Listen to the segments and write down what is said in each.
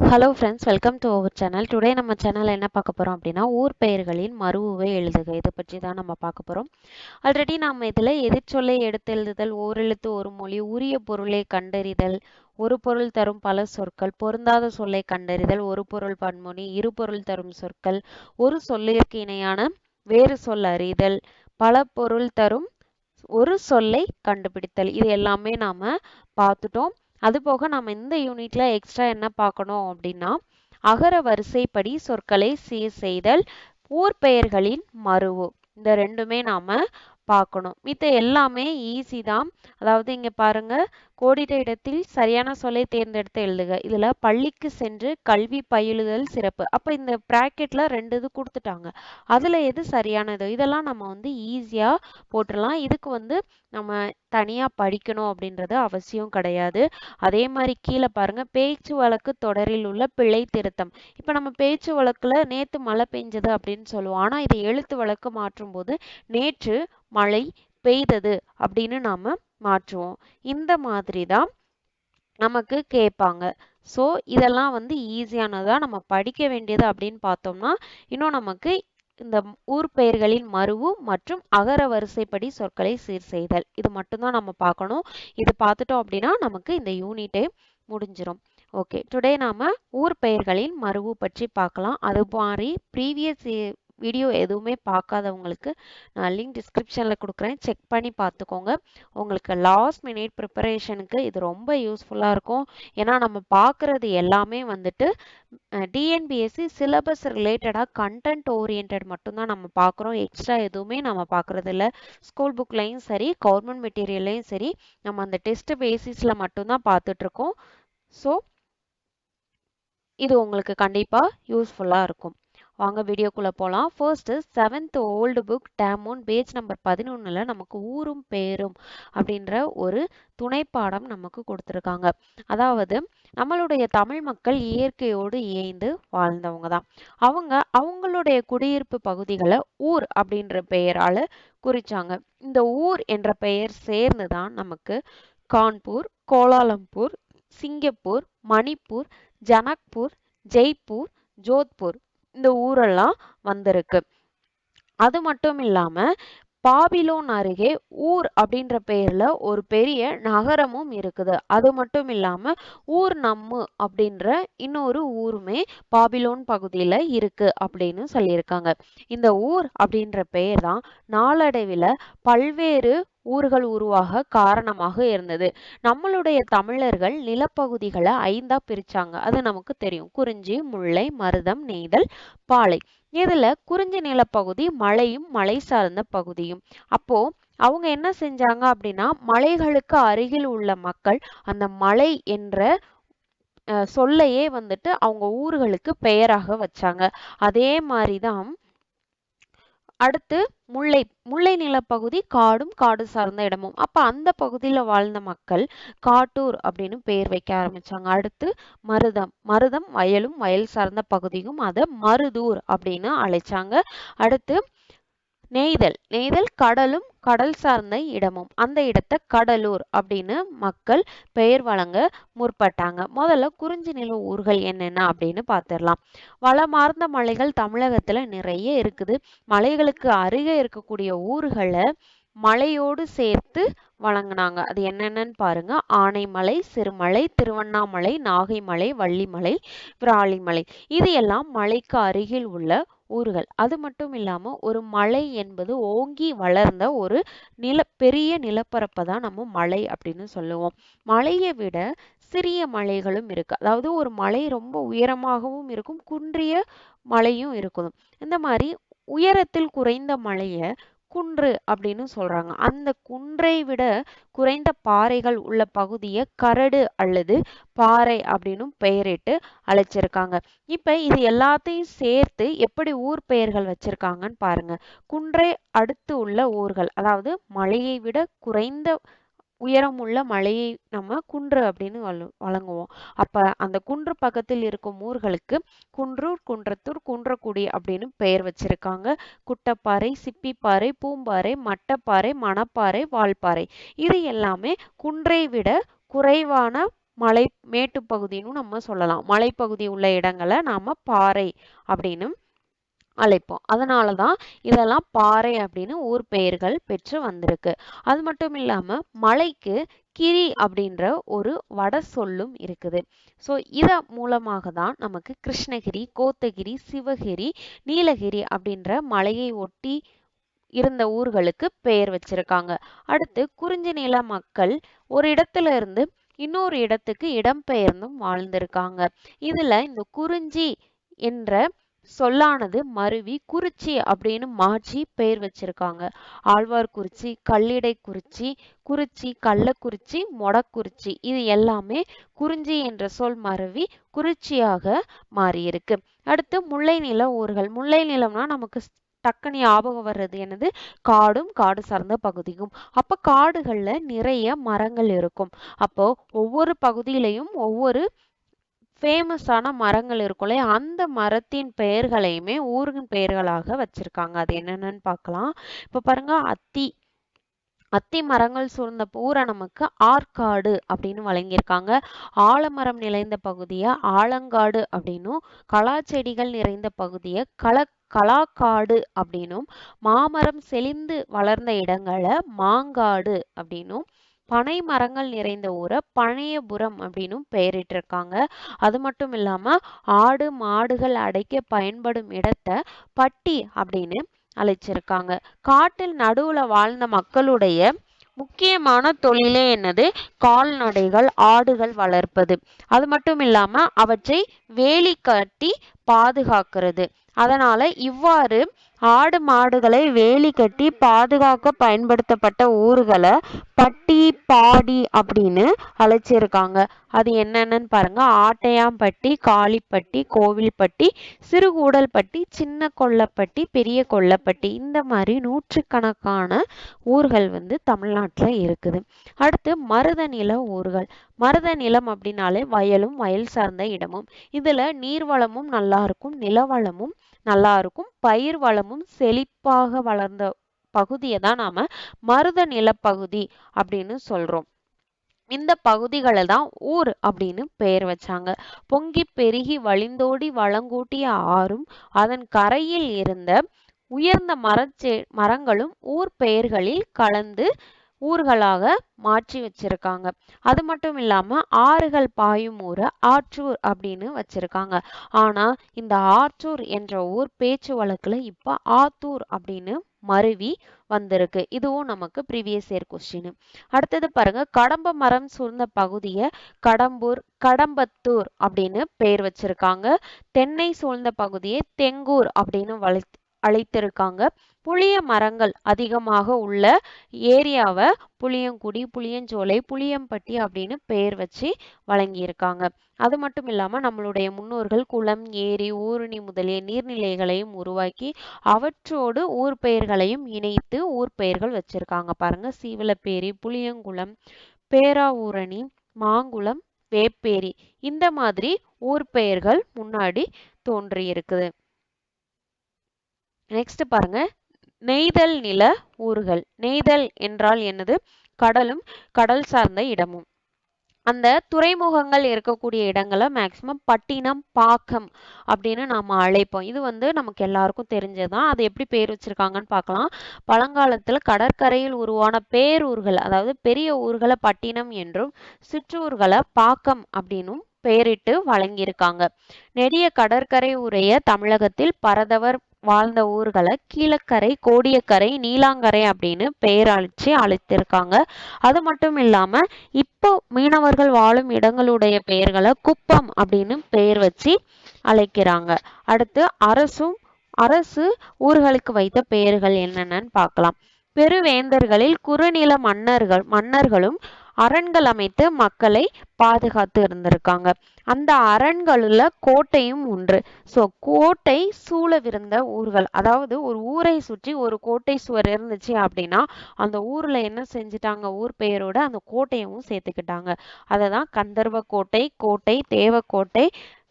Hello friends welcome to our channel today நம்ம சேனலில் என்ன பார்க்க போகிறோம் அப்படின்னா ஊர் பெயர்களின் மறுவை எழுதுக. இதை பற்றி தான் நம்ம பார்க்க போகிறோம் ஆல்ரெடி நாம் இதில் எதிர்ச்சொல்லை எடுத்து எழுதுதல் ஓரெழுத்து ஒரு மொழி உரிய பொருளை கண்டறிதல் ஒரு பொருள் தரும் பல சொற்கள் பொருந்தாத சொல்லை கண்டறிதல் ஒரு பொருள் பன்மொழி இரு பொருள் தரும் சொற்கள் ஒரு சொல்லிற்கு இணையான வேறு சொல் அறிதல் பல பொருள் தரும் ஒரு சொல்லை கண்டுபிடித்தல். இது எல்லாமே நாம பார்த்துட்டோம். அது போக நம்ம இந்த யூனிட்ல எக்ஸ்ட்ரா என்ன பார்க்கணும் அப்படின்னா அகர வரிசைப்படி சொற்களை சீர் செய்தல் ஊர் பெயர்களின் மருவு இந்த ரெண்டுமே நாம பார்க்கணும் மித்த எல்லாமே ஈஸி தான். அதாவது இங்க பாருங்க கோடிட்ட இடத்தில் சரியான சொல்லை தேர்ந்தெடுத்து எழுதுக. இதுல பள்ளிக்கு சென்று கல்வி பயிலுதல் சிறப்பு. அப்போ இந்த ப்ராக்கெட்டில் ரெண்டு இது கொடுத்துட்டாங்க. அதுல எது சரியானது இதெல்லாம் நம்ம வந்து ஈஸியா போட்டுடலாம் இதுக்கு வந்து நம்ம தனியா படிக்கணும் அப்படின்றது அவசியம் கிடையாது. அதே மாதிரி கீழே பாருங்க பேச்சு வழக்கு தொடரில் உள்ள பிழை திருத்தம். இப்ப நம்ம பேச்சு வழக்குல நேத்து மழை பெஞ்சது அப்படின்னு சொல்லுவோம். ஆனா இதை எழுத்து வழக்கு மாற்றும் போது நேற்று மழை பெய்தது அப்படின்னு நாம் மாற்றுவோம். இந்த மாதிரி தான் நமக்கு கேட்பாங்க. ஸோ இதெல்லாம் வந்து ஈஸியானதா நம்ம படிக்க வேண்டியது அப்படின்னு பார்த்தோம்னா இன்னும் நமக்கு இந்த ஊர் பெயர்களின் மருவு மற்றும் அகர வரிசைப்படி சொற்களை சீர் செய்தல். இது மட்டும்தான் நம்ம பார்க்கணும். இது பார்த்துட்டோம் அப்படின்னா நமக்கு இந்த யூனிட்டே முடிஞ்சிடும் ஓகே டுடே நாம ஊர் பெயர்களின் மருவு பற்றி பார்க்கலாம். அது மாதிரி ப்ரீவியஸ் வீடியோ எதுவுமே பார்க்காதவங்களுக்கு நான் லிங்க் டிஸ்கிரிப்ஷனில் கொடுக்குறேன். செக் பண்ணி பார்த்துக்கோங்க. உங்களுக்கு லாஸ்ட் மினிட் ப்ரிப்பரேஷனுக்கு இது ரொம்ப யூஸ்ஃபுல்லாக இருக்கும். ஏன்னா நம்ம பார்க்குறது எல்லாமே வந்துட்டு டிஎன்பிஎஸ்சி சிலபஸ் ரிலேட்டடாக கண்டென்ட் ஓரியன்ட் மட்டும்தான் நம்ம பார்க்குறோம். எக்ஸ்ட்ரா எதுவுமே நம்ம பார்க்குறது இல்லை. ஸ்கூல் புக்லையும் சரி கவர்மெண்ட் மெட்டீரியல்லையும் சரி நம்ம அந்த டெஸ்ட் பேசிஸில் மட்டும்தான் பார்த்துட்ருக்கோம் ஸோ இது உங்களுக்கு கண்டிப்பாக யூஸ்ஃபுல்லாக இருக்கும். வாங்க வீடியோக்குள்ளே போகலாம் ஃபர்ஸ்ட்டு செவன்த் ஓல்டு புக் டேமோன் பேஜ் நம்பர் பதினொன்றில் நமக்கு ஊரும் பேரும் அப்படின்ற ஒரு துணைப்பாடம் நமக்கு கொடுத்துருக்காங்க. அதாவது நம்மளுடைய தமிழ் மக்கள் இயற்கையோடு இயைந்து வாழ்ந்தவங்க தான். அவங்க அவங்களுடைய குடியிருப்பு பகுதிகளை ஊர் அப்படின்ற பெயரால் குறிச்சாங்க. இந்த ஊர் என்ற பெயர் சேர்ந்து தான் நமக்கு Kanpur Kuala Lumpur Singapore Manipur Janakpur Jaipur Jodhpur இந்த ஊரெல்லாம் வந்திருக்கு. அது மட்டும் இல்லாம பாபிலோன் அருகே ஊர் அப்படின்ற பெயர்ல ஒரு பெரிய நகரமும் இருக்குது. அது மட்டும் இல்லாம ஊர் நம்மு அப்படின்ற இன்னொரு ஊருமே பாபிலோன் பகுதியில இருக்கு அப்படின்னு சொல்லியிருக்காங்க. இந்த ஊர் அப்படின்ற பெயர் தான் நாளடைவில் பல்வேறு ஊர்கள் உருவாக காரணமாக இருந்தது. நம்மளுடைய தமிழர்கள் நிலப்பகுதிகளை ஐந்தா பிரிச்சாங்க. அது நமக்கு தெரியும். குறிஞ்சி முல்லை மருதம் நெய்தல் பாலை. இதுல குறிஞ்சி நிலப்பகுதி மலையும் மலை சார்ந்த பகுதியும். அப்போ அவங்க என்ன செஞ்சாங்க அப்படின்னா மலைகளுக்கு அருகில் உள்ள மக்கள் அந்த மலை என்ற சொல்லையே வந்துட்டு அவங்க ஊர்களுக்கு பெயராக வச்சாங்க. அதே மாதிரிதான் அடுத்து முல்லை முல்லை நிலப்பகுதி காடும் காடு சார்ந்த இடமும். அப்ப அந்த பகுதியில வாழ்ந்த மக்கள் காட்டூர் அப்படின்னு பெயர் வைக்க ஆரம்பிச்சாங்க. அடுத்து மருதம் மருதம் வயலும் வயல் சார்ந்த பகுதியும் அதை மருதூர் அப்படின்னு அழைச்சாங்க. அடுத்து நெய்தல். நெய்தல் கடலும் கடல் சார்ந்த இடமும். அந்த இடத்தை கடலூர் அப்படின்னு மக்கள் பெயர் வழங்க முற்பட்டாங்க. முதல்ல குறிஞ்சி நில ஊர்கள் என்னென்ன அப்படின்னு பார்த்துடலாம். வளமார்ந்த மலைகள் தமிழகத்துல நிறைய இருக்குது. மலைகளுக்கு அருகே இருக்கக்கூடிய ஊர்களை மலையோடு சேர்த்து வழங்கினாங்க. அது என்னென்னு பாருங்க. ஆனைமலை சிறுமலை திருவண்ணாமலை நாகைமலை வள்ளிமலை விராலிமலை. இது எல்லாம் மலைக்கு அருகில் உள்ள ஊர்கள் அது மட்டும் இல்லாம ஒரு மலை என்பது ஓங்கி வளர்ந்த ஒரு நில பெரிய நிலப்பரப்பை தான் நம்ம மலை அப்படின்னு சொல்லுவோம். மலையை விட சிறிய மலைகளும் இருக்கு. அதாவது ஒரு மலை ரொம்ப உயரமாகவும் இருக்கும் குன்றிய மலையும் இருக்கும். இந்த மாதிரி உயரத்தில் குறைந்த மலையை குன்று அப்படின்னு சொல்றாங்க. அந்த குன்றை விட குறைந்த பாறைகள் உள்ள பகுதியை கரடு அல்லது பாறை அப்படின்னு பெயரிட்டு அழைச்சிருக்காங்க. இப்ப இது எல்லாத்தையும் சேர்த்து எப்படி ஊர் பெயர்கள் வச்சிருக்காங்கன்னு பாருங்க. குன்றை அடுத்து உள்ள ஊர்கள் அதாவது மலையை விட குறைந்த உயரமுள்ள மலையை நம்ம குன்று அப்படின்னு வழங்குவோம். அப்ப அந்த குன்று பக்கத்தில் இருக்கும் ஊர்களுக்கு குன்றூர் குன்றத்தூர் குன்றக்குடி அப்படின்னு பெயர் வச்சிருக்காங்க. குட்டப்பாறை சிப்பிப்பாறை பூம்பாறை மட்டப்பாறை மணப்பாறை வால்பாறை. இது எல்லாமே குன்றை விட குறைவான மலை மேட்டுப்பகுதின்னு நம்ம சொல்லலாம். மலைப்பகுதி உள்ள இடங்களை நாம பாறை அப்படின்னு அழைப்போம். அதனால தான் இதெல்லாம் பாறை அப்படின்னு ஊர் பெயர்கள் பெற்று வந்திருக்கு. அது மட்டும் இல்லாம மலைக்கு கிரி அப்படின்ற ஒரு வட சொல்லும் இருக்குது. ஸோ இத மூலமாக தான் நமக்கு கிருஷ்ணகிரி கோத்தகிரி சிவகிரி நீலகிரி அப்படின்ற மலையை ஒட்டி இருந்த ஊர்களுக்கு பெயர் வச்சிருக்காங்க. அடுத்து குறிஞ்சி நில மக்கள் ஒரு இடத்துல இருந்து இன்னொரு இடத்துக்கு இடம்பெயர்ந்தும் வாழ்ந்திருக்காங்க. இதுல இந்த குறிஞ்சி என்ற சொல்லானது மருவி குறிச்சி அப்படின்னு மாற்றி பெயர் வச்சிருக்காங்க. ஆழ்வார்குறிச்சி கல்லிடைக்குறிச்சி குறிச்சி கள்ளக்குறிச்சி மொடக்குறிச்சி இது எல்லாமே குறிஞ்சி என்ற சொல் மருவி குறிச்சியாக மாறியிருக்கு. அடுத்து முல்லை நில ஊர்கள். முல்லை நிலம்னா நமக்கு டக்குனு ஞாபகம் வர்றது என்னது? காடும் காடு சார்ந்த பகுதியும். அப்ப காடுகள்ல நிறைய மரங்கள் இருக்கும். அப்போ ஒவ்வொரு பகுதியிலையும் ஒவ்வொரு ஃபேமஸான மரங்கள் இருக்கும் அந்த மரத்தின் பெயர்களையுமே ஊரின் பெயர்களாக வச்சிருக்காங்க. அது என்னென்னு பார்க்கலாம். இப்போ பாருங்க அத்தி. அத்தி மரங்கள் சூழ்ந்த பூரா நமக்கு ஆற்காடு அப்படின்னு வழங்கியிருக்காங்க. ஆலமரம் நிறைந்த பகுதியை ஆலங்காடு அப்படின்னும் கலாச்செடிகள் நிறைந்த பகுதியை கல கலாக்காடு அப்படின்னும் மாமரம் செழிந்து வளர்ந்த இடங்களை மாங்காடு அப்படின்னும் பனை மரங்கள் நிறைந்த ஊரை பனையபுரம் அப்படின்னும் பெயரிட்டிருக்காங்க. அது மட்டும் இல்லாம ஆடு மாடுகள் அடைக்க பயன்படும் இடத்தை பட்டி அப்படின்னு அழைச்சிருக்காங்க. காட்டில் நடுவுல வாழ்ந்த மக்களுடைய முக்கியமான தொழிலே என்னது? கால்நடைகள் ஆடுகள் வளர்ப்பது. அது மட்டும் இல்லாம அவற்றை வேலி கட்டி பாதுகாக்கிறது. அதனால இவ்வாறு ஆடு மாடுகளை வேலி கட்டி பாதுகாக்க பயன்படுத்தப்பட்ட ஊர்களை பட்டி பாடி அப்படின்னு அழைச்சிருக்காங்க. அது என்னென்னு பாருங்க. ஆட்டையாம்பட்டி காளிப்பட்டி கோவில்பட்டி சிறுகூடல்பட்டி சின்ன கொல்லப்பட்டி பெரிய கொல்லப்பட்டி. இந்த மாதிரி நூற்றுக்கணக்கான ஊர்கள் வந்து தமிழ்நாட்டில் இருக்குது. அடுத்து மருத நில ஊர்கள். மருத நிலம் அப்படின்னாலே வயலும் வயல் சார்ந்த இடமும். இதில் நீர்வளமும் நல்லா இருக்கும் நிலவளமும் நல்லா இருக்கும் பயிர் வளமும் செழிப்பாக வளர்ந்த பகுதியை தான் நாம மருத நிலப்பகுதி அப்படின்னு சொல்றோம். இந்த பகுதிகளை தான் ஊர் அப்படின்னு பெயர் வச்சாங்க. பொங்கி பெருகி வழிந்தோடி வளங்கூட்டிய ஆறும் அதன் கரையில் இருந்த உயர்ந்த மரச்சே மரங்களும் ஊர் பெயர்களில் கலந்து ஊர்களாக மாற்றி வச்சிருக்காங்க. அது மட்டும் இல்லாம ஆறுகள் பாயும் ஊரை ஆற்றூர் அப்படின்னு வச்சிருக்காங்க. ஆனா இந்த ஆற்றூர் என்ற ஊர் பேச்சு வழக்குல இப்ப ஆத்தூர் அப்படின்னு மருவி வந்திருக்கு. இதுவும் நமக்கு ப்ரீவியஸ் இயர் கொஸ்டின் அடுத்தது பாருங்க. கடம்ப மரம் சூழ்ந்த பகுதியை கடம்பூர் கடம்பத்தூர் அப்படின்னு பெயர் வச்சிருக்காங்க. தென்னை சூழ்ந்த பகுதியை தெங்கூர் அப்படின்னு வளர்த்து அழைத்திருக்காங்க. புளிய மரங்கள் அதிகமாக உள்ள ஏரியாவை புளியங்குடி புளியஞ்சோலை புளியம்பட்டி அப்படின்னு பெயர் வச்சு வழங்கியிருக்காங்க. அது மட்டும் இல்லாம நம்மளுடைய முன்னோர்கள் குளம் ஏரி ஊருணி முதலிய நீர்நிலைகளையும் உருவாக்கி அவற்றோடு ஊர் பெயர்களையும் இணைத்து ஊர் பெயர்கள் வச்சிருக்காங்க. பாருங்க சீவலப்பேரி புளியங்குளம் பேராவூரணி மாங்குளம் வேப்பேரி இந்த மாதிரி ஊர் பெயர்கள் முன்னாடி தோன்றியிருக்குது. நெக்ஸ்ட் பாருங்க. நெய்தல் நில ஊர்கள் நெய்தல் என்றால் என்னது? கடலும் கடல் சார்ந்த இடமும். அந்த துறைமுகங்கள் இருக்கக்கூடிய இடங்களை மேக்சிமம் பட்டினம் பாக்கம் அப்படின்னு நாம அழைப்போம். இது வந்து நமக்கு எல்லாருக்கும் தெரிஞ்சதுதான். அது எப்படி பேர் வச்சிருக்காங்கன்னு பார்க்கலாம். பழங்காலத்துல கடற்கரையில் உருவான பேரூர்கள் அதாவது பெரிய ஊர்களை பட்டினம் என்றும் சிற்றூர்களை பாக்கம் அப்படின்னும் பெயரிட்டு வழங்கியிருக்காங்க. நெடிய கடற்கரை உரைய தமிழகத்தில் பரதவர் வாழ்ந்த ஊர்களை கீழக்கரை கோடியக்கரை நீலாங்கரை அப்படின்னு பெயர் அழைத்திருக்காங்க. அது மட்டும் இல்லாம இப்போ மீனவர்கள் வாழும் இடங்களுடைய பெயர்களை குப்பம் அப்படின்னு பெயர் வச்சு அழைக்கிறாங்க. அடுத்து அரசும் அரசு ஊர்களுக்கு வைத்த பெயர்கள் என்னென்னு பார்க்கலாம். பெருவேந்தர்களில் குறுநில மன்னர்கள் மன்னர்களும் அரண்கள் அமைத்து மக்களை பாதுகாத்து இருந்திருக்காங்க. அந்த அரண்களில் கோட்டையும் ஒன்று ஸோ கோட்டை சூழவிருந்த ஊர்கள் அதாவது ஒரு ஊரை சுற்றி ஒரு கோட்டை சுவர் இருந்துச்சு அப்படின்னா அந்த ஊர்ல என்ன செஞ்சுட்டாங்க? ஊர் பெயரோட அந்த கோட்டையவும் சேர்த்துக்கிட்டாங்க. அதை தான் கந்தர்வ கோட்டை கோட்டை தேவக்கோட்டை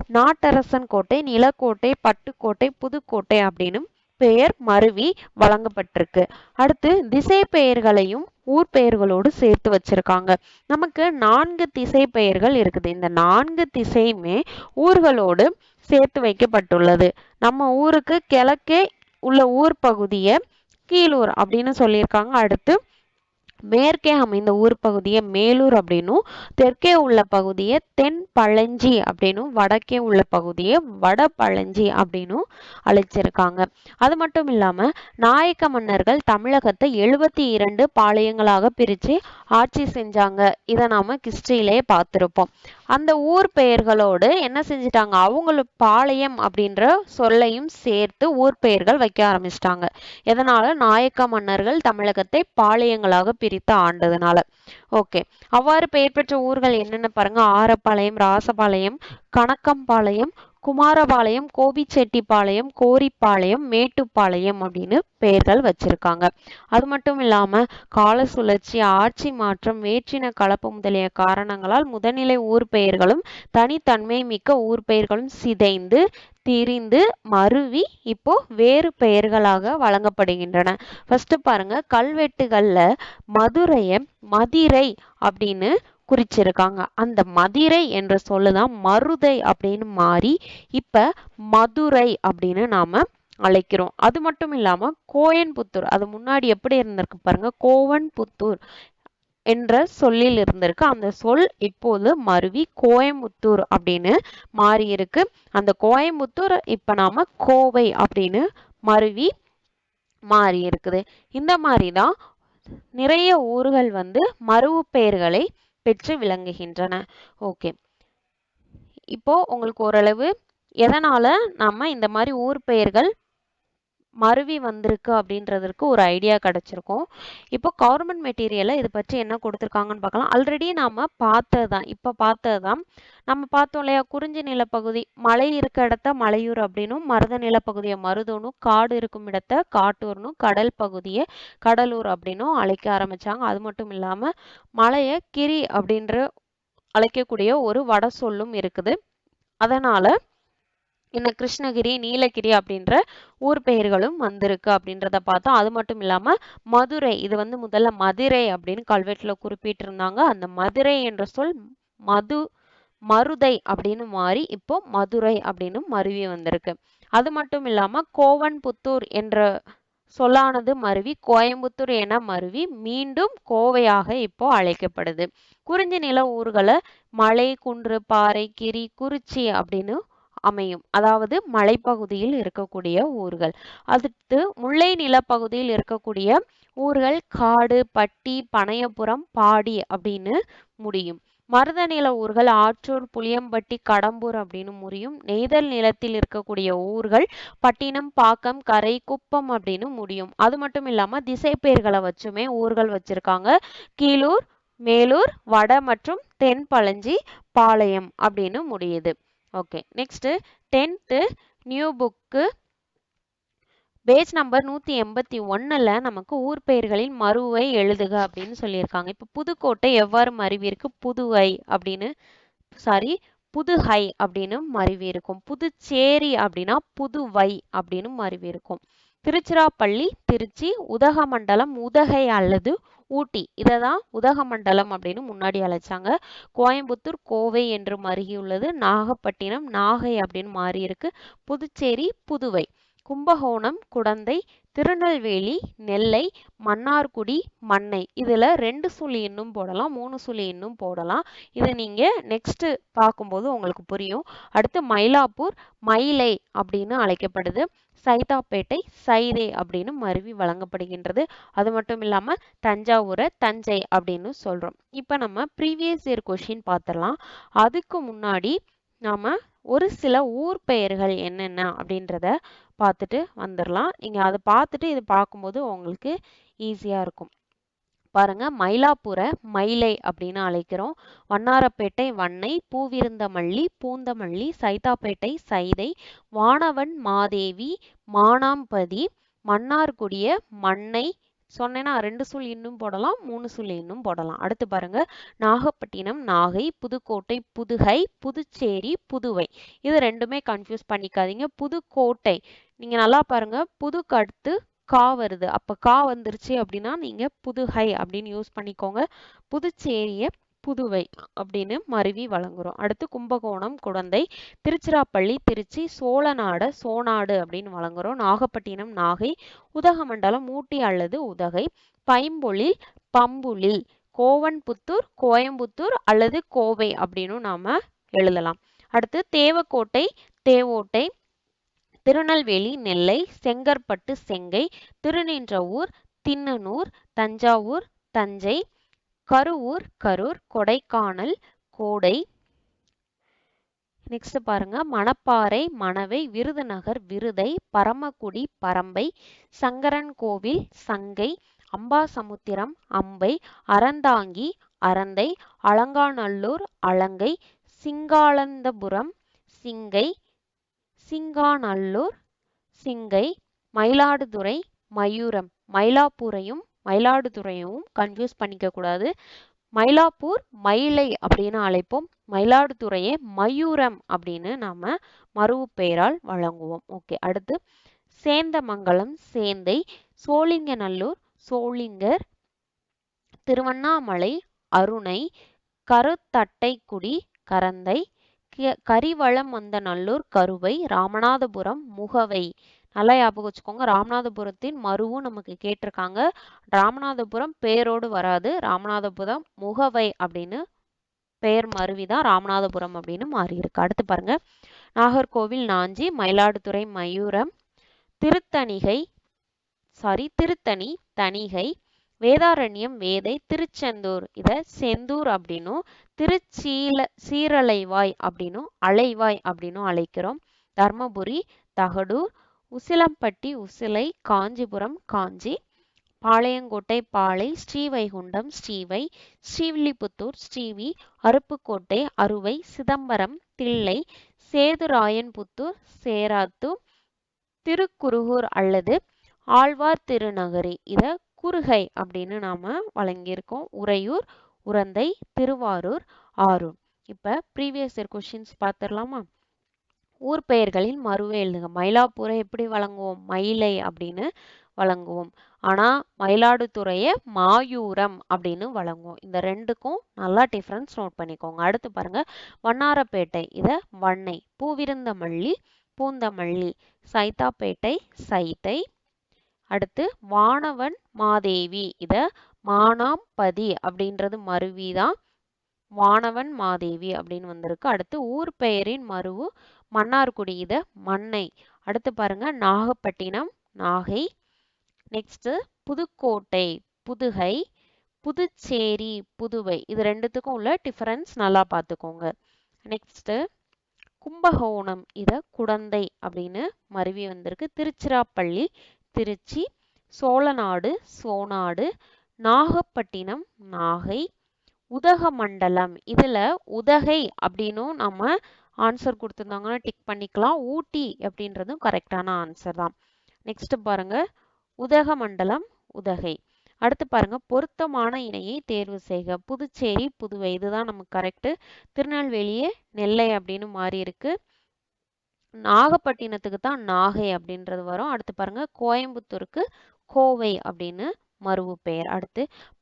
நாட்டரசன் கோட்டை நிலக்கோட்டை பட்டுக்கோட்டை புதுக்கோட்டை அப்படின்னு பெயர் மருவி வழங்கப்பட்டிருக்கு. அடுத்து திசை பெயர்களையும் ஊர் பெயர்களோடு சேர்த்து வச்சிருக்காங்க. நமக்கு நான்கு திசை பெயர்கள் இருக்குது. இந்த நான்கு திசையுமே ஊர்களோடு சேர்த்து வைக்கப்பட்டுள்ளது. நம்ம ஊருக்கு கிழக்கே உள்ள ஊர் பகுதியை கீழூர் அப்படின்னு சொல்லியிருக்காங்க. அடுத்து மேற்கே அமைந்த ஊர் பகுதியை மேலூர் அப்படின்னும் தெற்கே உள்ள பகுதியை தென் பழஞ்சி அப்படின்னும் வடக்கே உள்ள பகுதியை வட பழஞ்சி அப்படின்னும் அழைச்சிருக்காங்க. அது மட்டும் இல்லாம நாயக்க மன்னர்கள் தமிழகத்தை எழுபத்தி இரண்டு பாளையங்களாக பிரிச்சு ஆட்சி செஞ்சாங்க. இதை நாம கிறிஸ்டிலே பார்த்திருப்போம். அந்த ஊர் பெயர்களோடு என்ன செஞ்சிட்டாங்க? அவங்களுக்கு பாளையம் அப்படின்ற சொல்லையும் சேர்த்து ஊர் பெயர்கள் வைக்க ஆரம்பிச்சிட்டாங்க. எதனால? நாயக்க மன்னர்கள் தமிழகத்தை பாளையங்களாக பிரி பிரித்து ஆண்டதுனால. ஓகே அவ்வாறு பெயர் பெற்ற ஊர்கள் என்னென்ன பாருங்க. ஆரப்பாளையம் ராசபாளையம் கணக்கம்பாளையம் குமாரபாளையம் கோபிச்செட்டிப்பாளையம் கோரிப்பாளையம் மேட்டுப்பாளையம் அப்படின்னு பெயர்கள் வச்சிருக்காங்க. அது மட்டும் இல்லாம கால சுழற்சி ஆட்சி மாற்றம் வேற்றின கலப்பு முதலிய காரணங்களால் முதல்நிலை ஊர் பெயர்களும் தனித்தன்மை மிக்க ஊர் பெயர்களும் சிதைந்து திரிந்து மருவி இப்போ வேறு பெயர்களாக வழங்கப்படுகின்றன. ஃபர்ஸ்ட் பாருங்க கல்வெட்டுகள்ல மதுரைய மதிரை அப்படின்னு குறிச்சிருக்காங்க. அந்த மதிரை என்ற சொல்லுதான் மருதை அப்படின்னு மாறி இப்ப மதுரை அப்படின்னு நாம அழைக்கிறோம். அது மட்டும் இல்லாம கோயன்புத்தூர் அது முன்னாடி எப்படி இருந்திருக்கு பாருங்க கோவன்புத்தூர் என்ற சொல்லில் இருந்திருக்கு. அந்த சொல் இப்போது மருவி கோயம்புத்தூர் அப்படின்னு மாறி இருக்கு. அந்த கோயம்புத்தூர் இப்ப நாம கோவை அப்படின்னு மருவி மாறி இருக்குது. இந்த மாதிரிதான் நிறைய ஊர்கள் வந்து மருவு பெயர்களை பெற்று விளங்குகின்றன. ஓகே இப்போ உங்களுக்கு ஓரளவு எதனால நம்ம இந்த மாதிரி ஊர் பெயர்கள் மருவி வந்திருக்கு அப்படின்றதற்கு ஒரு ஐடியா கிடச்சிருக்கும். இப்போ கவர்மெண்ட் மெட்டீரியலை இதை பற்றி என்ன கொடுத்துருக்காங்கன்னு பார்க்கலாம். ஆல்ரெடி நாம் பார்த்தது தான் இப்போ பார்த்தது தான் நம்ம பார்த்தோம் இல்லையா? குறிஞ்சி நிலப்பகுதி மலை இருக்க இடத்த மலையூர் அப்படின்னும் மருத நிலப்பகுதியை மருதனும் காடு இருக்கும் இடத்த காட்டூர்னும் கடல் பகுதியை கடலூர் அப்படின்னும் அழைக்க ஆரம்பித்தாங்க அது மட்டும் இல்லாமல் மலையை கிரி அப்படின்ற அழைக்கக்கூடிய ஒரு வட சொல்லும் இருக்குது. அதனால் என்ன கிருஷ்ணகிரி நீலகிரி அப்படின்ற ஊர் பெயர்களும் வந்திருக்கு அப்படின்றத பார்த்தோம். அது மட்டும் இல்லாம மதுரை இது வந்து முதல்ல மதுரை அப்படின்னு கல்வெட்டுல குறிப்பிட்டிருந்தாங்க. அந்த மதுரை என்ற சொல் மது மருதை அப்படின்னு மாறி இப்போ மதுரை அப்படின்னு மருவி வந்திருக்கு. அது மட்டும் இல்லாம கோவன்புத்தூர் என்ற சொல்லானது மருவி கோயம்புத்தூர் என மருவி மீண்டும் கோவையாக இப்போ அழைக்கப்படுது. குறிஞ்சி நில ஊர்களை மலை குன்று பாறை கிரி குறிச்சி அப்படின்னு அமையும். அதாவது மலைப்பகுதியில் இருக்கக்கூடிய ஊர்கள். அடுத்து முல்லை நிலப்பகுதியில் இருக்கக்கூடிய ஊர்கள் காடு பட்டி பனையபுரம் பாடி அப்படின்னு முடியும். மருத நில ஊர்கள் ஆற்றூர் புளியம்பட்டி கடம்பூர் அப்படின்னு முடியும். நெய்தல் நிலத்தில் இருக்கக்கூடிய ஊர்கள் பட்டினம் பாக்கம் கரை குப்பம் அப்படின்னு முடியும். அது மட்டும் இல்லாம திசை பெயர்களை வச்சுமே ஊர்கள் வச்சிருக்காங்க. கீழூர் மேலூர் வட மற்றும் தென் பழஞ்சி பாளையம் அப்படின்னு முடியுது. Okay next tenth new book page number நூற்றி எண்பத்தி ஒன்றில் நமக்கு ஊர் பெயர்களின் மருவை எழுதுக அப்படின்னு சொல்லியிருக்காங்க. இப்போ புதுக்கோட்டை எவ்வாறு மறுவிருக்கு புதுவை அப்படின்னு சாரி புதுஹை அப்படின்னு மறுவிருக்கும் புதுச்சேரி அப்படின்னா புதுவை அப்படின்னு மறுவிருக்கும் திருச்சிராப்பள்ளி திருச்சி உதகமண்டலம் உதகை அல்லது ஊட்டி. இதை தான் உதகமண்டலம் அப்படின்னு முன்னாடி அழைச்சாங்க. கோயம்புத்தூர் கோவை என்று மருகியுள்ளது நாகப்பட்டினம் நாகை அப்படின்னு மாறி இருக்கு புதுச்சேரி புதுவை. கும்பகோணம் குடந்தை திருநெல்வேலி நெல்லை மன்னார்குடி மண்ணை. இதில் ரெண்டு சுழி இன்னும் போடலாம் மூணு சுழி இன்னும் போடலாம். இதை நீங்கள் நெக்ஸ்ட்டு பார்க்கும்போது உங்களுக்கு புரியும். அடுத்து மயிலாப்பூர் மயிலை அப்படின்னு அழைக்கப்படுது. சைதாப்பேட்டை சைதே அப்படின்னு மருவி வழங்கப்படுகின்றது. அது மட்டும் இல்லாமல் தஞ்சாவூரை தஞ்சை அப்படின்னு சொல்கிறோம் இப்போ நம்ம ப்ரீவியஸ் இயர் கொஷின் பார்த்துடலாம். அதுக்கு முன்னாடி நாம் ஒரு சில ஊர் பெயர்கள் என்னென்ன அப்படின்றத பார்த்துட்டு வந்துடலாம் நீங்கள் அதை பார்த்துட்டு இது பார்க்கும்போது உங்களுக்கு ஈஸியாக இருக்கும். பாருங்க மயிலாப்பூரை மயிலை அப்படின்னு அழைக்கிறோம். வண்ணாரப்பேட்டை வண்ணை பூவிருந்தமல்லி பூந்தமல்லி சைதாப்பேட்டை சைதை வானவன் மாதேவி மானாம்பதி மன்னார்குடிய மண்ணை சொன்னேன்னா ரெண்டு சொல் இன்னும் போடலாம் மூணு சொல் இன்னும் போடலாம். அடுத்து பாருங்க நாகப்பட்டினம் நாகை புதுக்கோட்டை புதுகை புதுச்சேரி புதுவை. இது ரெண்டுமே கன்ஃபியூஸ் பண்ணிக்காதீங்க. புதுக்கோட்டை நீங்க நல்லா பாருங்க புதுக்கு அடுத்து கா வருது. அப்ப கா வந்துருச்சு அப்படின்னா நீங்க புதுகை அப்படின்னு யூஸ் பண்ணிக்கோங்க. புதுச்சேரிய புதுவை அப்படின்னு மருவி வழங்குறோம். அடுத்து கும்பகோணம் குழந்தை திருச்சிராப்பள்ளி திருச்சி சோழநாடு சோனாடு அப்படின்னு வழங்குறோம். நாகப்பட்டினம் நாகை உதகமண்டலம் ஊட்டி அல்லது உதகை பைம்பொழி பம்புலி கோவன்புத்தூர் கோயம்புத்தூர் அல்லது கோவை அப்படின்னு நாம எழுதலாம். அடுத்து தேவக்கோட்டை தேவோட்டை திருநெல்வேலி நெல்லை செங்கற்பட்டு செங்கை திருநின்றவூர் தின்னனூர் தஞ்சாவூர் தஞ்சை கருவூர் கரூர் கொடைக்கானல் கோடை. நெக்ஸ்ட் பாருங்க. மணப்பாறை மணவை விருதுநகர் விருதை பரமக்குடி பரம்பை சங்கரன் கோவில் சங்கை அம்பாசமுத்திரம் அம்பை அறந்தாங்கி அறந்தை அலங்காநல்லூர் அலங்கை சிங்காலந்தபுரம் சிங்கை சிங்காநல்லூர் சிங்கை மயிலாடுதுறை மயூரம் மயிலாப்பூரையும் மயிலாடுதுறையும் கன்ஃபியூஸ் பண்ணிக்க கூடாது மயிலாப்பூர் மயிலை அப்படின்னு அழைப்போம். மயிலாடுதுறையை மயூரம் அப்படின்னு நாம மறுவு பெயரால் வழங்குவோம். ஓகே அடுத்து சேந்தமங்கலம் சேந்தை சோழிங்கநல்லூர் சோளிங்கர் திருவண்ணாமலை அருணை கருத்தட்டைக்குடி கரந்தை கரிவளம் வந்த நல்லூர் கருவை ராமநாதபுரம் முகவை நல்லா ஞாபகம் வச்சுக்கோங்க. ராமநாதபுரத்தின் மருவும் நமக்கு கேட்டிருக்காங்க. ராமநாதபுரம் பேரோடு வராது. ராமநாதபுரம் முகவை அப்படின்னு பெயர் மருவிதான் ராமநாதபுரம் அப்படின்னு மாறி இருக்கு அடுத்து பாருங்க. நாகர்கோவில் நாஞ்சி மயிலாடுதுறை மயூரம் திருத்தணிகை சாரி திருத்தணி தணிகை வேதாரண்யம் வேதை திருச்செந்தூர். இத செந்தூர் அப்படின்னும் திருச்சீல சீரலைவாய் அப்படின்னும் அலைவாய் அப்படின்னும் அழைக்கிறோம். தர்மபுரி தகடூர் உசிலம்பட்டி உசிலை காஞ்சிபுரம் காஞ்சி பாளையங்கோட்டை பாளை ஸ்ரீவைகுண்டம் ஸ்ரீவை ஸ்ரீவில்லிபுத்தூர் ஸ்ரீவி அருப்புக்கோட்டை அறுவை சிதம்பரம் தில்லை சேதுராயன்புத்தூர் சேராத்து திருக்குறுகூர் அல்லது ஆழ்வார் திருநகரி. இத குறுகை அப்படின்னு நாம வழங்கியிருக்கோம். உறையூர் உரந்தை திருவாரூர் ஆரூர். இப்ப ப்ரீவியஸ் இயர் கொஸ்டின்ஸ் பார்த்துடலாமா? ஊர் பெயர்களின் மறுவை எழுதுங்க மயிலாப்பூரை எப்படி வழங்குவோம்? மயிலை அப்படின்னு வழங்குவோம். ஆனா மயிலாடுதுறையை மாயூரம் அப்படின்னு வழங்குவோம். இந்த ரெண்டுக்கும் நல்லா டிஃப்ரென்ஸ் நோட் பண்ணிக்கோங்க. அடுத்து பாருங்க. வண்ணாரப்பேட்டை இதை வண்ணை பூவிருந்தமல்லி பூந்தமல்லி சைதாப்பேட்டை சைதை. அடுத்து வானவன் மாதேவி இத மானாம்பதி அப்படின்றது மருவி தான் வானவன் மாதேவி அப்படின்னு வந்திருக்கு. அடுத்து ஊர் பெயரின் மருவு மன்னார்குடி. இத மண்ணை. அடுத்து பாருங்க நாகப்பட்டினம் நாகை. நெக்ஸ்ட் புதுக்கோட்டை புதுகை புதுச்சேரி புதுவை. இது ரெண்டுத்துக்கும் உள்ள டிஃபரன்ஸ் நல்லா பார்த்துக்கோங்க நெக்ஸ்ட் கும்பகோணம். இத குடந்தை அப்படின்னு மருவி வந்திருக்கு. திருச்சிராப்பள்ளி திருச்சி சோழநாடு சோனாடு நாகப்பட்டினம் நாகை. உதகமண்டலம். இதுல உதகை அப்படின்னும் நம்ம ஆன்சர் கொடுத்துருந்தாங்கன்னா டிக் பண்ணிக்கலாம். ஊட்டி அப்படின்றதும் கரெக்டான ஆன்சர் தான். நெக்ஸ்ட் பாருங்க. உதகமண்டலம் உதகை. அடுத்து பாருங்க. பொருத்தமான இணையை தேர்வு செய்க. புதுச்சேரி புதுவை. இதுதான் நமக்கு கரெக்ட் திருநெல்வேலியே நெல்லை அப்படின்னு மாறி இருக்கு. நாகப்பட்டினத்துக்கு தான் நாகை அப்படின்றது வரும். அடுத்து பாருங்க. கோயம்புத்தூருக்கு கோவை அப்படின்னு மருவு பெயர். அடுத்து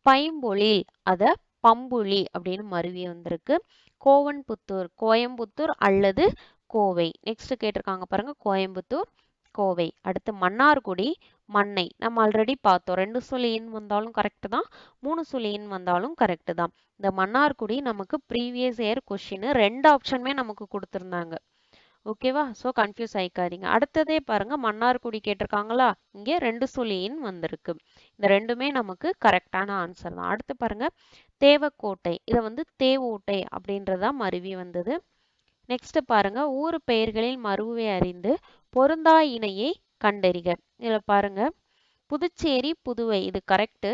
பைம்பொழில் அத பம்புலி அப்படின்னு மருவி வந்திருக்கு. கோவன்புத்தூர் கோயம்புத்தூர் அல்லது கோவை. நெக்ஸ்ட் கேட்டிருக்காங்க பாருங்க. கோயம்புத்தூர் கோவை. அடுத்து மன்னார்குடி மண்ணை. நம்ம ஆல்ரெடி பார்த்தோம். ரெண்டு சுழியின் வந்தாலும் கரெக்ட் தான். மூணு சுழியின் வந்தாலும் கரெக்டு தான். இந்த மன்னார்குடி நமக்கு ப்ரீவியஸ் இயர் கொஷின் ரெண்டு ஆப்ஷனுமே நமக்கு கொடுத்துருந்தாங்க. ஓகேவா ஸோ கன்ஃபியூஸ் ஆயிக்காதீங்க. அடுத்ததே பாருங்க. மன்னார்குடி கேட்டிருக்காங்களா? இங்கே ரெண்டு சுழியின் வந்திருக்கு. இந்த ரெண்டுமே நமக்கு கரெக்டான ஆன்சர் தான். அடுத்து பாருங்க. தேவக்கோட்டை இதை வந்து தேவோட்டை அப்படின்றதா மருவி வந்தது. நெக்ஸ்ட் பாருங்க ஊர் பெயர்களில் மருவை அறிந்து பொருந்தா இணையை கண்டறிக. இதில் பாருங்க புதுச்சேரி புதுவை இது கரெக்டு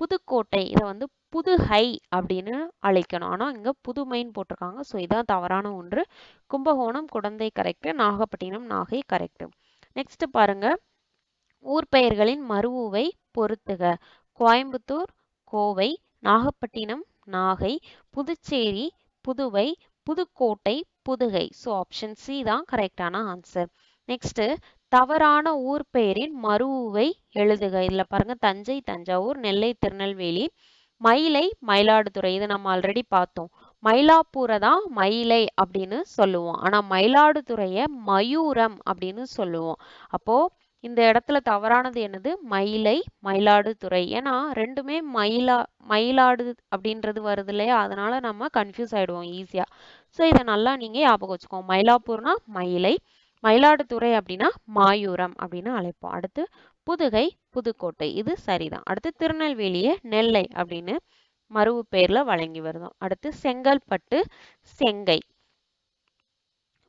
புதுக்கோட்டை இதை வந்து புதுஹை அப்படின்னு அழைக்கணும். ஆனால் இங்கே புதுமைன்னு போட்டிருக்காங்க. ஸோ இதான் தவறான ஒன்று. Kumbakonam Kudanthai correct Nagapattinam Nagai correct next பாருங்க ஊர் பெயர்களின் மருவுவை பொருத்துக. Coimbatore Kovai Nagapattinam Nagai Puducherry Puduvai Pudukkottai Pudugai. So option C தான் கரெக்டான ஆன்சர் நெக்ஸ்ட் தவறான ஊர் பெயரின் மருவை எழுதுக. இதுல பாருங்க தஞ்சை தஞ்சாவூர் நெல்லை திருநெல்வேலி மயிலை மயிலாடுதுறை. இதை நம்ம ஆல்ரெடி பார்த்தோம். மயிலாப்பூரை தான் மயிலை அப்படின்னு சொல்லுவோம். ஆனா மயிலாடுதுறைய மயூரம் அப்படின்னு சொல்லுவோம். அப்போ இந்த இடத்துல தவறானது என்னது? மயிலை மயிலாடுதுறை. ஏன்னா ரெண்டுமே மயிலா மயிலாடு அப்படின்றது வருது இல்லையா? அதனால நம்ம கன்ஃபியூஸ் ஆயிடுவோம் ஈஸியா ஸோ இதை நல்லா நீங்க ஞாபகம் வச்சுக்கோங்க. மயிலாப்பூர்னா மயிலை மயிலாடுதுறை அப்படின்னா மாயூரம் அப்படின்னு அழைப்போம். அடுத்து புதுகை புதுக்கோட்டை. இது சரிதான். அடுத்து திருநெல்வேலியை நெல்லை அப்படின்னு மறுவு பெயர்ல வழங்கி வருதோம். அடுத்து செங்கல்பட்டு செங்கை.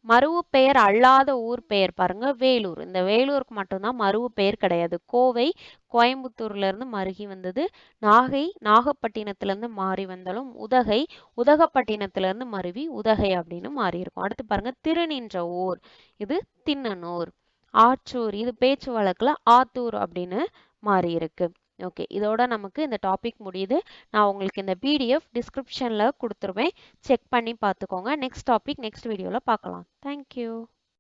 மறுவு பெயர் அல்லாத ஊர் பெயர் பாருங்க வேலூர். இந்த வேலூருக்கு மட்டும்தான் மறுவு பெயர் கிடையாது. கோவை கோயம்புத்தூர்ல இருந்து மருகி வந்தது. நாகை நாகப்பட்டினத்துலேருந்து மாறி வந்தாலும் உதகை உதகப்பட்டினத்துலேருந்து மருவி உதகை அப்படின்னு மாறி இருக்கும் அடுத்து பாருங்க திருநின்ற ஊர். இது திண்ணனூர் ஆற்றூர். இது பேச்சு வழக்கில் ஆத்தூர் அப்படின்னு மாறி இருக்கு ஓகே இதோட நமக்கு இந்த டாபிக் முடியுது. நான் உங்களுக்கு இந்த பிடிஎஃப் டிஸ்கிரிப்ஷனில் கொடுத்துருவேன். செக் பண்ணி பார்த்துக்கோங்க. நெக்ஸ்ட் டாபிக் நெக்ஸ்ட் வீடியோவில் பார்க்கலாம். தேங்க்யூ